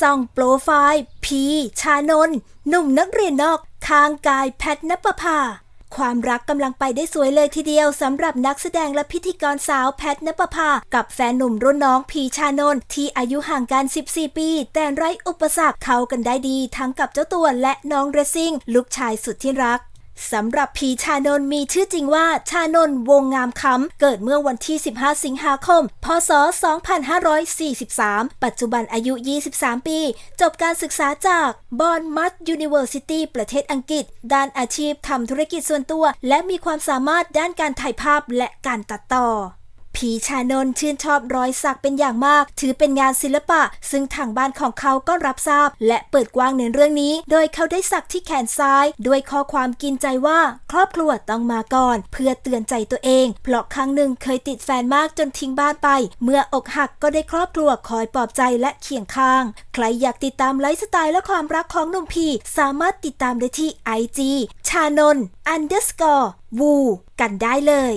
ส่องโปรไฟล์ พีชานนหนุ่มนักเรียนนอกข้างกายแพทนปภาความรักกำลังไปได้สวยเลยทีเดียวสำหรับนักแสดงและพิธีกรสาวแพทนปภา กับแฟนหนุ่มรุ่นน้องพีชานนท์ที่อายุห่างกัน 14 ปี แต่ไร้อุปสรรคเข้ากันได้ดี ทั้งกับเจ้าตัวและน้องเรซซิ่งลูกชายสุดที่รัก สำหรับพีชานนมีชื่อจริงว่าชานนวงงามคำเกิดเมื่อวันที่ 15 สิงหาคม พศ 2543 ปัจจุบันอายุ 23 ปี จบการศึกษาจากบอนมัตยูนิเวอร์ซิตี้ประเทศอังกฤษ ด้านอาชีพทำธุรกิจส่วนตัว และมีความสามารถด้านการถ่ายภาพและการตัดต่อ พีชานนชื่นชอบรอยสักเป็นอย่างมาก ถือเป็นงานศิลปะ ซึ่งทางบ้านของเขาก็รับทราบ และเปิดกว้างในเรื่องนี้ โดยเขาได้สักที่แขนซ้าย ด้วยข้อความกินใจว่า ครอบครัวต้องมาก่อน เพื่อเตือนใจตัวเอง เพราะครั้งหนึ่งเคยติดแฟนมากจนทิ้งบ้านไป เมื่ออกหักก็ได้ครอบครัวคอยปลอบใจและเคียงข้าง ใครอยากติดตามไลฟ์สไตล์และความรักของหนุ่มพีสามารถติดตามได้ที่ IG ชานน underscore วู กันได้เลย